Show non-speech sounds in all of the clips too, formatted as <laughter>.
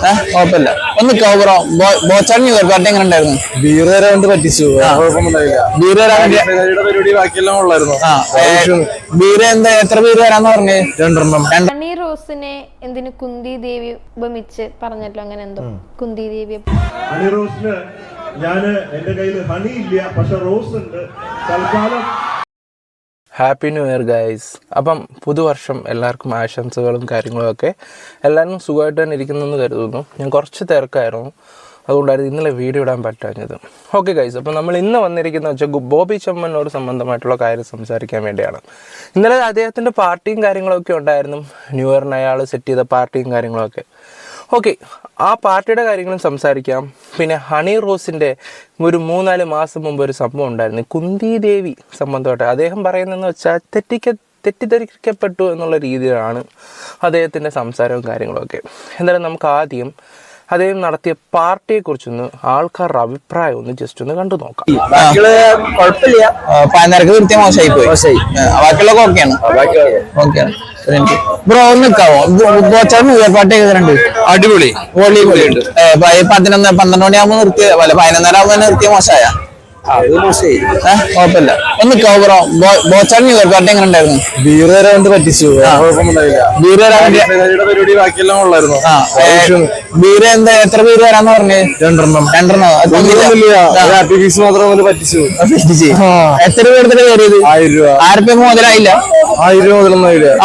കുഴപ്പമില്ല. ഒന്ന് കവറോ ബോച്ചാടി പാർട്ടി എങ്ങനെ ഉണ്ടായിരുന്നു? ബീർ വരെ കൊണ്ട് പറ്റിച്ചു. വേണ്ടി പരിപാടി ബാക്കിയെല്ലാം ഉള്ളായിരുന്നു ആ ബീര് എന്താ എത്ര ബീർ വരാന്ന് പറഞ്ഞ്? രണ്ടെണ്ണം. ഹണി റോസിനെ എന്തിനു കുന്തി ദേവി ഉപമിച്ച് പറഞ്ഞല്ലോ? അങ്ങനെ എന്തോ കുന്തി ദേവി ഹണി റോസിന് ഞാൻ എന്റെ കയ്യിൽ ഹണി ഇല്ല പക്ഷെ റോസ് ഉണ്ട്. തൽക്കാലം ഹാപ്പി ന്യൂ ഇയർ ഗൈസ് അപ്പം പുതുവർഷം എല്ലാവർക്കും ആശംസകളും കാര്യങ്ങളും ഒക്കെ. എല്ലാവരും സുഖമായിട്ട് തന്നെ ഇരിക്കുന്നെന്ന് കരുതുന്നു. ഞാൻ കുറച്ച് തിരക്കായിരുന്നു. അതുകൊണ്ടായിരുന്നു ഇന്നലെ വീഡിയോ ഇടാൻ പറ്റാഞ്ഞത്. ഓക്കെ ഗൈസ് അപ്പോൾ നമ്മൾ ഇന്ന് വന്നിരിക്കുന്ന വെച്ചാൽ ബോബി ചെമ്മനോട് സംബന്ധമായിട്ടുള്ള കാര്യം സംസാരിക്കാൻ വേണ്ടിയാണ്. ഇന്നലെ അദ്ദേഹത്തിന്റെ പാർട്ടിയും കാര്യങ്ങളൊക്കെ ഉണ്ടായിരുന്നു. ന്യൂ ഇയറിന് അയാൾ സെറ്റ് ചെയ്ത പാർട്ടിയും കാര്യങ്ങളൊക്കെ. ഓക്കെ ആ പാർട്ടിയുടെ കാര്യങ്ങളും സംസാരിക്കാം. പിന്നെ ഹണി റോസിന്റെ ഒരു മൂന്നാൽ മാസം മുമ്പ് ഒരു സംഭവം ഉണ്ടായിരുന്നു. കുന്തി ദേവി സംബന്ധമായിട്ട്. അദ്ദേഹം പറയുന്നതെന്ന് വെച്ചാൽ തെറ്റിക്ക തെറ്റിദ്ധരിക്കപ്പെട്ടു എന്നുള്ള രീതിയിലാണ് അദ്ദേഹത്തിന്റെ സംസാരവും കാര്യങ്ങളൊക്കെ. എന്തായാലും നമുക്ക് ആദ്യം അദ്ദേഹം നടത്തിയ പാർട്ടിയെക്കുറിച്ചൊന്ന് ആൾക്കാരുടെ അഭിപ്രായം ഒന്ന് ജസ്റ്റ് ഒന്ന് കണ്ടു നോക്കാം. കുഴപ്പമില്ല. പതിനരക്ക് കൃത്യം മോശമായി പോയി. ഓക്കെയാണ്. ഓക്കെയാണ്. ബ്രോ ബോച്ചാടി പാർട്ടി അടിപൊളി. ഉണ്ട്. പതിനൊന്ന് പന്ത്രണ്ട് മണിയാകുമ്പോൾ നിർത്തിയ പതിനൊന്നര ആകുമ്പോൾ നിർത്തിയ മോശമായ? കുഴപ്പമില്ല. ഒന്ന് കവറോ ബോച്ചാടി എങ്ങനെ ഉണ്ടായിരുന്നു കൊണ്ട് പറ്റിച്ചു. ബീറ് പരിപാടി ബാക്കിയെല്ലാം ഉള്ളായിരുന്നു. ആ എന്താ എത്ര ബീര് വരാന്ന് പറഞ്ഞ്? രണ്ടെണ്ണം. രണ്ടെണ്ണം? ഹാപ്പി മാത്രം പറ്റിച്ചു. എത്ര രൂപ എടുത്തിട്ട് കയറിയത്? ആയിരം രൂപ. ആയിരം മുതലായില്ല? ആയിരം രൂപ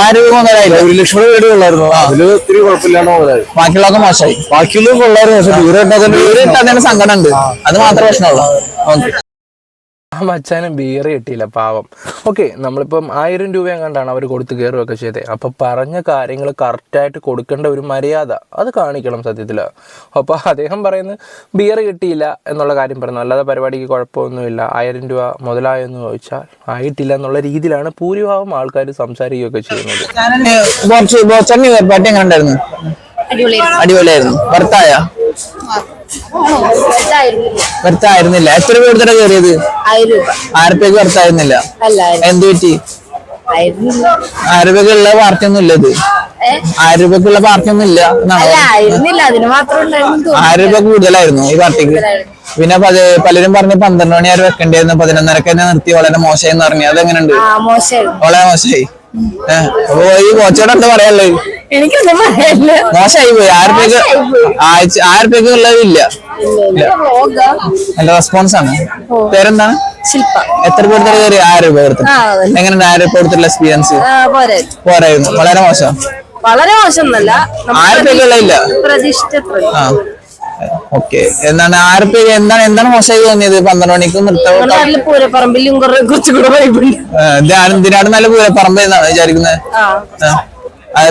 ആയിരം രൂപ മുതലായില്ല? ഒരു ലക്ഷം രൂപ ഉള്ളായിരുന്നു. അതിൽ ഒത്തിരി കുഴപ്പമില്ലാണ്ട് മുതലായി. ബാക്കിയുള്ളതൊക്കെ മോശമായി. ബാക്കിയൊന്നും കൊള്ളായിരുന്നു. പക്ഷെ ബീർ ഇട്ടാൽ തന്നെ സങ്കടം ഉണ്ട് അത് മാത്രമേ പ്രശ്നമുള്ളൂ. ഓക്കെ. ആ മച്ചാനും ബിയർ കിട്ടിയില്ല പാവം ഓക്കെ നമ്മളിപ്പം ആയിരം രൂപ എങ്ങാണ്ടാണ് അവർ കൊടുത്ത് കയറുകയൊക്കെ ചെയ്തത് അപ്പോൾ പറഞ്ഞ കാര്യങ്ങൾ കറക്റ്റായിട്ട് കൊടുക്കേണ്ട ഒരു മര്യാദ അത് കാണിക്കണം സത്യത്തിൽ അപ്പോൾ അദ്ദേഹം പറയുന്നത് ബിയർ കിട്ടിയില്ല എന്നുള്ള കാര്യം പറഞ്ഞു അല്ലാതെ പരിപാടിക്ക് കുഴപ്പമൊന്നുമില്ല ആയിരം രൂപ മുതലായെന്ന് ചോദിച്ചാൽ ആയിട്ടില്ല എന്നുള്ള രീതിയിലാണ് ഭൂരിഭാഗം ആൾക്കാർ സംസാരിക്കുകയൊക്കെ ചെയ്യുന്നത് അടിപൊളിയായിരുന്നു ഭർത്തായ ഭർത്തായിരുന്നില്ല എത്ര രൂപ എടുത്തിട്ട് കയറിയത് ആയിരം രൂപ. ആയിരപ്പേക്ക് ഭർത്തായിരുന്നില്ല അല്ലായിരുന്നു. എന്ത് പറ്റി? ആയിരം രൂപയ്ക്കുള്ള പാർട്ടി ഒന്നും ഇല്ല ഇത്? ആയിരം രൂപയ്ക്കുള്ള പാർട്ടി ഒന്നും ഇല്ല. ആയിരം രൂപ കൂടുതലായിരുന്നു ഈ പാർട്ടിക്ക് പിന്നെ പലരും പറഞ്ഞ് പന്ത്രണ്ട് മണി വരെ വെക്കണ്ടായിരുന്നു. പതിനൊന്നരക്ക് തന്നെ നിർത്തി. വളരെ മോശമെന്ന് പറഞ്ഞു. അതെങ്ങനെയുണ്ട് വളരെ മോശമായി. ഏഹ് അപ്പൊ ഈ കോച്ചോട് എന്താ പറയാനുള്ളത്? എനിക്കൊന്നും പറയല്ല മോശമായി പോയി ആയിരം രൂപയ്ക്ക് ആഴ്ച ആയിരം രൂപയ്ക്ക് ഉള്ളതില്ല നല്ല റെസ്പോൺസ് ആണ്. പേരെന്താണ്? ശില്പ. എത്ര രൂപ എടുത്തിട്ട് കയറി? ആയിരം രൂപ കൊടുത്തു. എങ്ങനെയുണ്ട് ആയിരം രൂപ കൊടുത്തിട്ടുള്ള എക്സ്പീരിയൻസ് പോരായിരുന്നു. വളരെ മോശം. വളരെ മോശമൊന്നല്ല എന്നല്ല ആയിരം രൂപയ്ക്കുള്ള ഉള്ളതില്ല. പ്രതീക്ഷിച്ചത്ര. ആ. ഓക്കെ. എന്താണ് ആറ് പേര് എന്താണ് എന്താണ് മോശമായി തോന്നിയത്? പന്ത്രണ്ട് മണിക്ക് നിർത്താൻ പൂരപ്പറമ്പിലും കുറെ കുറച്ചും കൂടെ വൈബുണ്ട് ഇതിനാണ് നല്ല പൂരപ്പറമ്പ് എന്നാണ് വിചാരിക്കുന്നത്?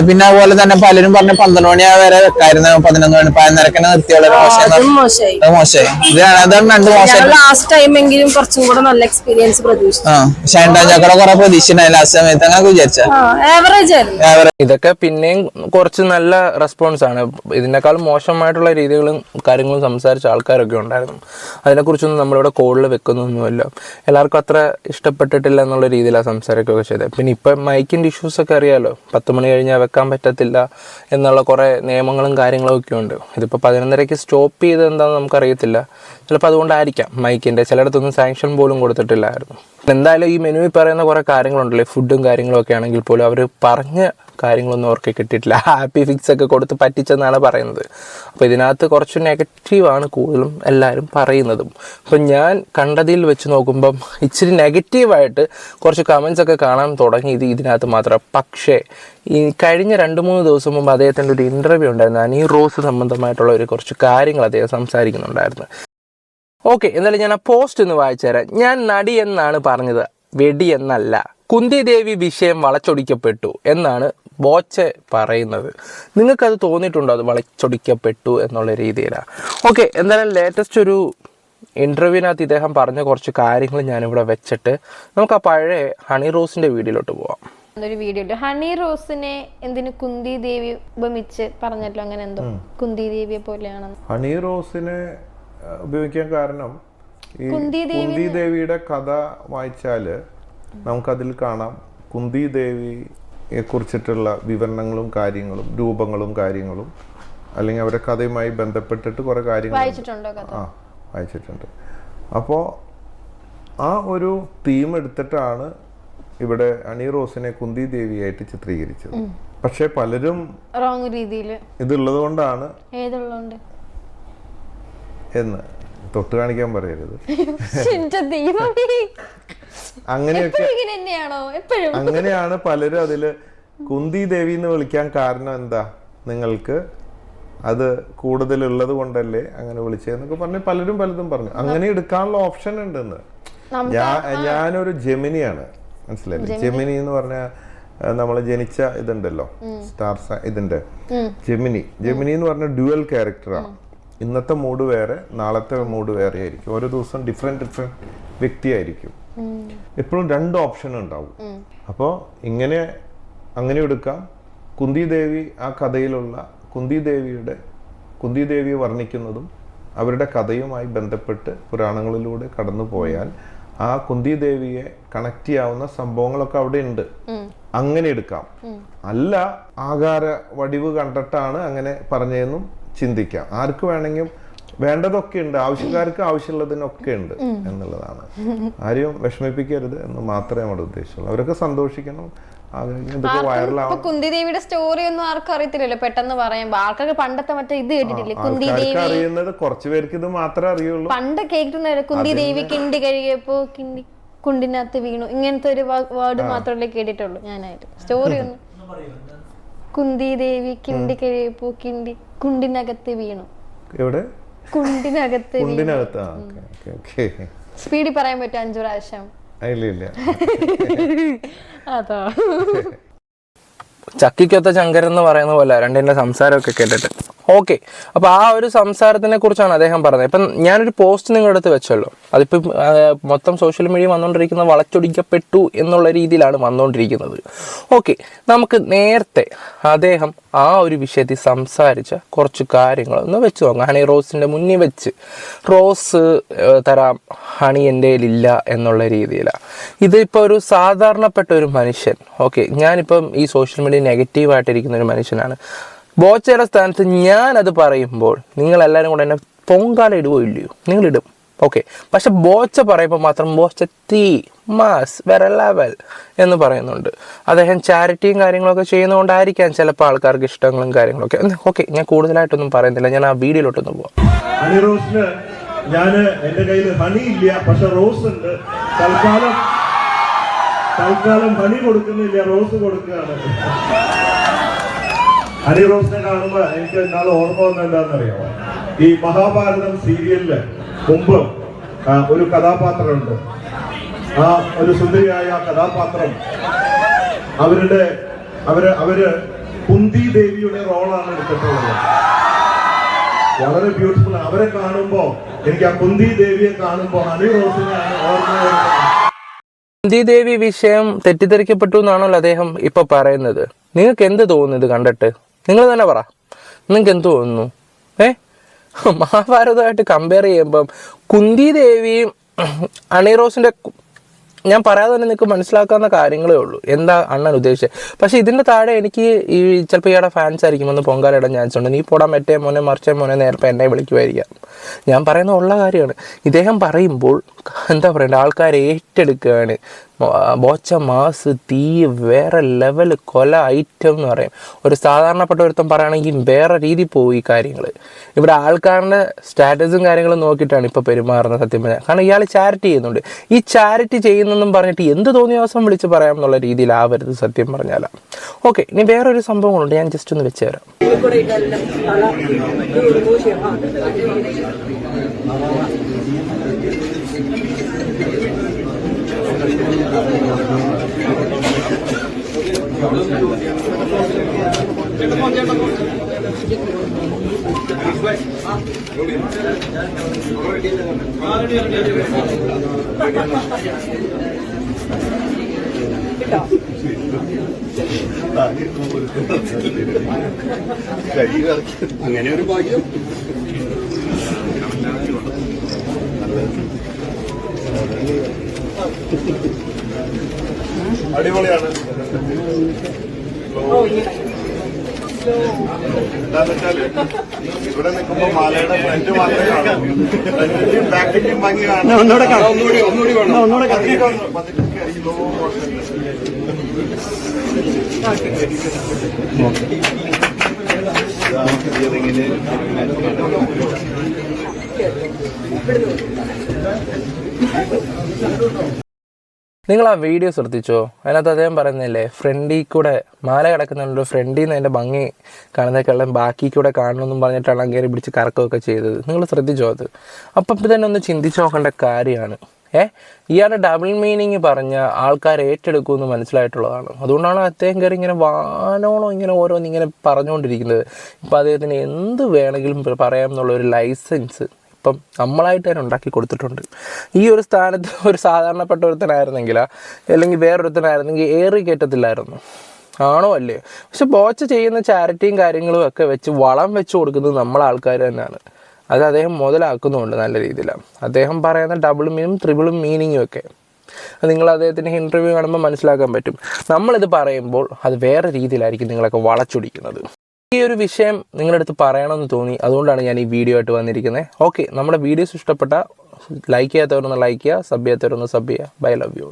പിന്നെ അതുപോലെ തന്നെ പലരും പറഞ്ഞ പന്ത്രണ്ട് മണി വരെ വെക്കായിരുന്നു. പതിനൊന്ന് മണി പതിനൊന്നരക്കന്നെ നിർത്തി വളരെ മോശം അതും മോശമായി. അത് മോശമായി. ഇതാണ് അതാണ് രണ്ട് മോശം ലാസ്റ്റ് ടൈമെങ്കിലും കുറച്ചും കൂടെ നല്ല എക്സ്പീരിയൻസ് പ്രതീക്ഷിച്ചു. ആ ഷൈൻഡാ ചക്കട കുറെ പ്രതീക്ഷണ്ടായി ലാസ്റ്റ് സമയത്ത് അങ്ങനെ വിചാരിച്ച ആ ആവറേജ് ആയിരുന്നു. ഇതൊക്കെ പിന്നെയും കുറച്ച് നല്ല റെസ്പോൺസ് ആണ്. ഇതിനേക്കാൾ മോശമായിട്ടുള്ള രീതികളും കാര്യങ്ങളും സംസാരിച്ച ആൾക്കാരൊക്കെ ഉണ്ടായിരുന്നു. അതിനെക്കുറിച്ചൊന്നും നമ്മളിവിടെ കോളിൽ വെക്കുന്നൊന്നുമല്ല. എല്ലാവർക്കും അത്ര ഇഷ്ടപ്പെട്ടിട്ടില്ല എന്നുള്ള രീതിയിലാണ് സംസാരിക്കുകയൊക്കെ ചെയ്തത്. പിന്നെ ഇപ്പം മൈക്കിന്റെ ഇഷ്യൂസ് ഒക്കെ അറിയാലോ? പത്ത് മണി കഴിഞ്ഞാൽ വെക്കാൻ പറ്റത്തില്ല എന്നുള്ള കുറേ നിയമങ്ങളും കാര്യങ്ങളും ഒക്കെ ഉണ്ട്. ഇതിപ്പോൾ പതിനൊന്നരയ്ക്ക് സ്റ്റോപ്പ് ചെയ്ത് എന്താണെന്ന് നമുക്കറിയത്തില്ല. ചിലപ്പോൾ അതുകൊണ്ടായിരിക്കാം മൈക്കിന്റെ ചിലയിടത്തൊന്നും സാങ്ഷൻ പോലും കൊടുത്തിട്ടില്ലായിരുന്നു. എന്തായാലും ഈ മെനുവിൽ പറയുന്ന കുറേ കാര്യങ്ങളുണ്ടല്ലോ? ഫുഡും കാര്യങ്ങളും ഒക്കെ ആണെങ്കിൽ പോലും അവർ പറഞ്ഞ കാര്യങ്ങളൊന്നും അവർക്ക് കിട്ടിയിട്ടില്ല. ഹാപ്പി ഫിക്സ് ഒക്കെ കൊടുത്ത് പറ്റിച്ചെന്നാണ് പറയുന്നത്. അപ്പോൾ ഇതിനകത്ത് കുറച്ച് നെഗറ്റീവാണ് കൂടുതലും എല്ലാവരും പറയുന്നതും. അപ്പം ഞാൻ കണ്ടതിൽ വെച്ച് നോക്കുമ്പം ഇച്ചിരി നെഗറ്റീവായിട്ട് കുറച്ച് കമൻസ് ഒക്കെ കാണാൻ തുടങ്ങിയത് ഇതിനകത്ത് മാത്രം. പക്ഷേ ഈ കഴിഞ്ഞ രണ്ട് മൂന്ന് ദിവസം മുമ്പ് അദ്ദേഹത്തിന്റെ ഒരു ഇന്റർവ്യൂ ഉണ്ടായിരുന്നു. അനീ റോസ് സംബന്ധമായിട്ടുള്ള ഒരു കുറച്ച് കാര്യങ്ങൾ അദ്ദേഹം സംസാരിക്കുന്നുണ്ടായിരുന്നു. ഓക്കെ എന്തായാലും ഞാൻ ആ പോസ്റ്റ് ഒന്ന് വായിച്ചു തരാം. ഞാൻ നടി എന്നാണ് പറഞ്ഞത്. വെടി എന്നല്ല. കുന്തിദേവി വിഷയം വളച്ചൊടിക്കപ്പെട്ടു എന്നാണ് ബോച്ചെ പറയുന്നത്. നിങ്ങൾക്കത് തോന്നിയിട്ടുണ്ടോ? അത് വളച്ചൊടിക്കപ്പെട്ടു എന്നുള്ള രീതിയിലാണ് ഓക്കെ എന്തായാലും ലേറ്റസ്റ്റ് ഒരു ഇന്റർവ്യൂവിനകത്ത് ഇദ്ദേഹം പറഞ്ഞ കുറച്ച് കാര്യങ്ങൾ ഞാനിവിടെ വെച്ചിട്ട് നമുക്ക് ആ പഴയ ഹണി റോസിന്റെ വീഡിയോയിലോട്ട് പോവാം. ഒരു വീഡിയോ ഹണി റോസിനെ എന്തിന് കുന്തി ദേവി ഉപമിച്ച് പറഞ്ഞല്ലോ? അങ്ങനെ എന്തോ കുന്തി ദേവിയെ പോലെയാണെന്ന്. ഹണി റോസിനെ ഉപയോഗിക്കാൻ കാരണം ഈ കുന്തി കുന്തി ദേവിയുടെ കഥ വായിച്ചാൽ നമുക്കതിൽ കാണാം. കുന്തി ദേവിയെ കുറിച്ചിട്ടുള്ള വിവരണങ്ങളും കാര്യങ്ങളും രൂപങ്ങളും കാര്യങ്ങളും അല്ലെങ്കിൽ അവരുടെ കഥയുമായി ബന്ധപ്പെട്ടിട്ട് കുറേ കാര്യങ്ങൾ ആ വായിച്ചിട്ടുണ്ട്. അപ്പോൾ ആ ഒരു തീം എടുത്തിട്ടാണ് ഇവിടെ അണി റോസിനെ കുന്തി ദേവിയായിട്ട് ചിത്രീകരിച്ചത്. പക്ഷെ പലരും റോങ് രീതിയിൽ ഇതുള്ളത് കൊണ്ടാണ് എന്ന് തൊട്ട് കാണിക്കാൻ പറയരുത്. <laughs> അങ്ങനെയൊക്കെ അങ്ങനെയാണ് പലരും അതിൽ കുന്തി ദേവി എന്ന് വിളിക്കാൻ കാരണം എന്താ നിങ്ങൾക്ക്? അത് കൂടുതലുള്ളത് കൊണ്ടല്ലേ അങ്ങനെ വിളിച്ചതെന്നൊക്കെ പറഞ്ഞ് പലരും പലതും പറഞ്ഞു. അങ്ങനെ എടുക്കാനുള്ള ഓപ്ഷൻ ഉണ്ടെന്ന്. ഞാൻ ഞാനൊരു ജെമിനിയാണ്. മനസ്സിലായില്ലേ? ജെമിനി. എന്ന് പറഞ്ഞാൽ നമ്മൾ ജനിച്ച ഇതുണ്ടല്ലോ. സ്റ്റാർ ഇതിന്റെ ജെമിനി. ജെമിനി എന്ന് പറഞ്ഞ ഡ്യുവൽ ക്യാരക്ടറാണ് ഇന്നത്തെ മൂഡ് വേറെ നാളത്തെ മൂഡ് വേറെ ആയിരിക്കും. ഓരോ ദിവസം ഡിഫറെന്റ് ഡിഫറെന്റ് വ്യക്തിയായിരിക്കും. എപ്പോഴും രണ്ട് ഓപ്ഷൻ ഉണ്ടാവും. അപ്പോൾ ഇങ്ങനെ അങ്ങനെ എടുക്കാം. കുന്തി ദേവി ആ കഥയിലുള്ള കുന്തി ദേവിയുടെ കുന്തി ദേവിയെ വർണിക്കുന്നതും അവരുടെ കഥയുമായി ബന്ധപ്പെട്ട് പുരാണങ്ങളിലൂടെ കടന്നു പോയാൽ ആ കുന്തി ദേവിയെ കണക്ട് ചെയ്യാവുന്ന സംഭവങ്ങളൊക്കെ അവിടെ ഉണ്ട്. അങ്ങനെ എടുക്കാം. അല്ല ആകാര വടിവ് കണ്ടിട്ടാണ് അങ്ങനെ പറഞ്ഞതെന്നും ചിന്തിക്കാം. ആർക്ക് വേണമെങ്കിലും വേണ്ടതൊക്കെ ഉണ്ട്. ആവശ്യക്കാർക്ക് ആവശ്യമുള്ളതിനൊക്കെ ഉണ്ട് എന്നുള്ളതാണ്. ആരെയും വിഷമിപ്പിക്കരുത് എന്ന് മാത്രമേ നമ്മുടെ ഉദ്ദേശമുള്ളൂ. അവരൊക്കെ സന്തോഷിക്കണം. കുന്തിദേവിയുടെ സ്റ്റോറി ഒന്നും ആർക്കും അറിയത്തില്ലല്ലോ പെട്ടെന്ന് പറയുമ്പോ. ആൾക്കാർക്ക് പണ്ടത്തെ മറ്റേ ഇത് കേട്ടിട്ടില്ലേ? കുന്തി അറിയുന്നത് കുറച്ചു പേർക്ക് ഇത് മാത്രമേ അറിയുള്ളൂ. പണ്ട് കേട്ടിട്ടുണ്ടായിരുന്നു. കുന്തി ദേവി കിണ്ടി കഴുകിയപ്പോ കിണ്ടി കുണ്ടിനകത്ത് വീണു. ഇങ്ങനത്തെ ഒരു വേർഡ് മാത്രമല്ലേ കേട്ടിട്ടുള്ളൂ ഞാനായിട്ട്. സ്റ്റോറി ഒന്നും. കുന്തി ദേവി കിണ്ടി കഴുകിയപ്പോ കിണ്ടി കുണ്ടിനകത്ത് വീണു. എവിടെ? കുണ്ടിനകത്ത് കുണ്ടിനകത്ത് സ്പീഡിൽ പറയാൻ പറ്റും അഞ്ചു പ്രാവശ്യം? ഇല്ല ഇല്ല. <laughs> അതാ. ചക്കിക്കൊത്ത ചങ്കരൻ എന്ന് പറയുന്ന പോലെ രണ്ടിന്റെ സംസാരമൊക്കെ കേട്ടിട്ട്. ഓക്കെ. അപ്പോൾ ആ ഒരു സംസാരത്തിനെ കുറിച്ചാണ് അദ്ദേഹം പറഞ്ഞത്. ഇപ്പം ഞാനൊരു പോസ്റ്റ് നിങ്ങളുടെ അടുത്ത് വെച്ചല്ലോ. അതിപ്പം മൊത്തം സോഷ്യൽ മീഡിയ വന്നുകൊണ്ടിരിക്കുന്നത് വളച്ചൊടിക്കപ്പെട്ടു എന്നുള്ള രീതിയിലാണ് വന്നുകൊണ്ടിരിക്കുന്നത് ഓക്കെ. നമുക്ക് നേരത്തെ അദ്ദേഹം ആ ഒരു വിഷയത്തിൽ സംസാരിച്ച കുറച്ച് കാര്യങ്ങളൊന്ന് വെച്ച് നോക്കാം. ഹണി റോസിന്റെ മുന്നിൽ വെച്ച് റോസ് തരാം ഹണി എന്റെ ഇല്ല എന്നുള്ള രീതിയിലാണ് ഇതിപ്പോൾ ഒരു സാധാരണപ്പെട്ട ഒരു മനുഷ്യൻ ഓക്കെ. ഞാനിപ്പം ഈ സോഷ്യൽ മീഡിയ നെഗറ്റീവായിട്ടിരിക്കുന്ന ഒരു മനുഷ്യനാണ്. ബോച്ചയുടെ സ്ഥാനത്ത് അത് പറയുമ്പോൾ നിങ്ങൾ എല്ലാവരും കൂടെ എന്നെ പൊങ്കാല ഇടുവോ ഇല്ലയോ? നിങ്ങൾ നിങ്ങളിടും. ഓക്കെ പക്ഷെ ബോച്ച പറയുമ്പോൾ മാത്രം ബോച്ച തീ മാസ് വേറെ ലെവൽ എന്ന് പറയുന്നുണ്ട്. അദ്ദേഹം ചാരിറ്റിയും കാര്യങ്ങളൊക്കെ ചെയ്യുന്നതുകൊണ്ടായിരിക്കാം ചിലപ്പോൾ ആൾക്കാർക്ക് ഇഷ്ടങ്ങളും കാര്യങ്ങളൊക്കെ. ഓക്കെ ഞാൻ കൂടുതലായിട്ടൊന്നും പറയുന്നില്ല. ഞാൻ ആ വീഡിയോയിലോട്ടൊന്ന് പോവാം. ഞാൻ എന്റെ കയ്യിൽ ഹണി ഇല്ല പക്ഷെ റോസ് ഉണ്ട്. തൽക്കാലം തൽക്കാലം ഹണി കൊടുക്കുന്നില്ല റോസ് കൊടുക്കുകയാണ്. ഹണി റോസിനെ കാണുമ്പോ എനിക്ക് എന്നാൽ ഓർമ്മ വന്ന ഈ മഹാഭാരതം സീരിയലിൽ മുമ്പ് ഒരു കഥാപാത്രമുണ്ട്. ആ ഒരു സുന്ദരിയായ ആ കഥാപാത്രം. അവരുടെ അവർ അവർ കുന്തി ദേവിയുടെ റോളാണ് എടുത്തിട്ടുള്ളത്. വളരെ ബ്യൂട്ടിഫുൾ അവരെ കാണുമ്പോ എനിക്ക് ആ കുന്തി ദേവിയെ കാണുമ്പോ ഹണി റോസിനെയാണ് ഓർമ്മ വരുന്നത്. വിഷയം തെറ്റിദ്ധരിക്കപ്പെട്ടു എന്നാണല്ലോ അദ്ദേഹം ഇപ്പൊ പറയുന്നത്. നിങ്ങൾക്ക് എന്ത് തോന്നുന്നു ഇത് കണ്ടിട്ട്? നിങ്ങൾ തന്നെ പറ. നിങ്ങൾക്ക് എന്ത് തോന്നുന്നു? ഏ? മഹാഭാരതമായിട്ട് കമ്പയർ ചെയ്യുമ്പം കുന്തി ദേവിയും അണിറോസിന്റെ ഞാൻ പറയാതെ തന്നെ നിങ്ങൾക്ക് മനസ്സിലാക്കാവുന്ന കാര്യങ്ങളേ ഉള്ളൂ. എന്താ അണ്ണൻ ഉദ്ദേശിച്ചത്? പക്ഷെ ഇതിന്റെ താഴെ എനിക്ക് ഈ ചിലപ്പോൾ ഇയാളുടെ ഫാൻസ് ആയിരിക്കും ഒന്ന് പൊങ്കാലിടാൻ ചാൻസ് ഉണ്ട്. നീ പോടാൻ മറ്റേ മോനെ മറിച്ചേ മോനെ നേരത്തെ എന്നെ വിളിക്കുമായിരിക്കാം ഞാൻ പറയുന്ന ഉള്ള കാര്യമാണ്. ഇദ്ദേഹം പറയുമ്പോൾ എന്താ പറയണ്ടേ? ആൾക്കാർ ഏറ്റെടുക്കുകയാണ്. ബോച്ച മാസ് തീ വേറെ ലെവൽ കൊല ഐറ്റം എന്ന് പറയും. ഒരു സാധാരണപ്പെട്ട ഒരുത്തം പറയുകയാണെങ്കിൽ വേറെ രീതി പോയി കാര്യങ്ങൾ ഇവിടെ ആൾക്കാരുടെ സ്റ്റാറ്റസും കാര്യങ്ങളും നോക്കിയിട്ടാണ് ഇപ്പോൾ പെരുമാറുന്നത് സത്യം പറഞ്ഞാൽ. കാരണം ഇയാൾ ചാരിറ്റി ചെയ്യുന്നുണ്ട്. ഈ ചാരിറ്റി ചെയ്യുന്നെന്നും പറഞ്ഞിട്ട് എന്ത് തോന്നിയ ദിവസം വിളിച്ച് പറയാം എന്നുള്ള രീതിയിലാവരുത് സത്യം പറഞ്ഞാൽ ഓക്കെ ഇനി വേറൊരു സംഭവങ്ങളുണ്ട്. ഞാൻ ജസ്റ്റ് ഒന്ന് വെച്ച് തരാം. അങ്ങനെ ഒരു ഭാഗ്യം. നല്ല അടിപൊളിയാണ്. എന്താന്ന് വെച്ചാൽ ഇവിടെ നിൽക്കുമ്പോ മാലയുടെ ഫ്രണ്ട് മാത്രമേ കാണൂ. ഫ്രണ്ടിന്റെയും ബാക്കിന്റെയും ഭംഗി കാണാം. ഒന്നുകൂടെ കാണാം. ഒന്നുകൂടി ഒന്നുകൂടി കാണാം. ഒന്നുകൂടെ സ്ലോ മോഷൻ നിങ്ങൾ ആ വീഡിയോ ശ്രദ്ധിച്ചോ? അതിനകത്ത് അദ്ദേഹം പറയുന്നില്ലേ ഫ്രണ്ടിൽ കൂടെ മാല കിടക്കുന്നുണ്ട് ഫ്രണ്ടിൽ നിന്ന് അതിന്റെ ഭംഗി കാണുന്നേക്കെല്ലാം ബാക്കി കൂടെ കാണണമെന്നും പറഞ്ഞിട്ടാണ് അങ്ങേരെ പിടിച്ച് കറക്കുകയൊക്കെ ചെയ്തത്. നിങ്ങൾ ശ്രദ്ധിച്ചോ അത്? അപ്പം തന്നെ ഒന്ന് ചിന്തിച്ച് നോക്കേണ്ട കാര്യമാണ്. ഏ? ഇയാളുടെ ഡബിൾ മീനിങ് പറഞ്ഞ ആൾക്കാർ ഏറ്റെടുക്കുമെന്ന് മനസ്സിലായിട്ടുള്ളതാണ്. അതുകൊണ്ടാണ് അദ്ദേഹം കയറി ഇങ്ങനെ വാനോളം ഇങ്ങനെ ഓരോന്ന് ഇങ്ങനെ പറഞ്ഞുകൊണ്ടിരിക്കുന്നത്. ഇപ്പം അദ്ദേഹത്തിന് എന്ത് വേണമെങ്കിലും പറയാം എന്നുള്ള ഒരു ലൈസൻസ് ഇപ്പം നമ്മളായിട്ട് തന്നെ ഉണ്ടാക്കി കൊടുത്തിട്ടുണ്ട്. ഈ ഒരു സ്ഥാനത്ത് <laughs> ഒരു സാധാരണപ്പെട്ട ഒരുത്തനായിരുന്നെങ്കിൽ അല്ലെങ്കിൽ വേറൊരുത്തനായിരുന്നെങ്കിൽ ഏറി കയറ്റത്തില്ലായിരുന്നു. ആണോ അല്ലേ? പക്ഷെ ബോച്ച ചെയ്യുന്ന ചാരിറ്റിയും കാര്യങ്ങളും ഒക്കെ വെച്ച് വളം വെച്ച് കൊടുക്കുന്നത് നമ്മളെ ആൾക്കാർ തന്നെയാണ്. അത് അദ്ദേഹം മുതലാക്കുന്നുണ്ട് നല്ല രീതിയിൽ അദ്ദേഹം പറയുന്ന ഡബിൾ മീനും ട്രിബിളും മീനിങ്ങും ഒക്കെ. നിങ്ങൾ അദ്ദേഹത്തിന്റെ ഇന്റർവ്യൂ കാണുമ്പോൾ മനസ്സിലാക്കാൻ പറ്റും. നമ്മളിത് പറയുമ്പോൾ അത് വേറെ രീതിയിലായിരിക്കും നിങ്ങളൊക്കെ വളച്ചൊടിക്കുന്നത്. ഈ ഒരു വിഷയം നിങ്ങളുടെ അടുത്ത് പറയണമെന്ന് തോന്നി അതുകൊണ്ടാണ് ഞാൻ ഈ വീഡിയോ ആയിട്ട് വന്നിരിക്കുന്നത് ഓക്കെ നമ്മുടെ വീഡിയോസ് ഇഷ്ടപ്പെട്ട ലൈക്ക് ചെയ്യാത്തവരൊന്ന് ലൈക്ക് ചെയ്യുക സബ് ചെയ്യാത്തവരൊന്ന് സബ് ചെയ്യുക. Bye love you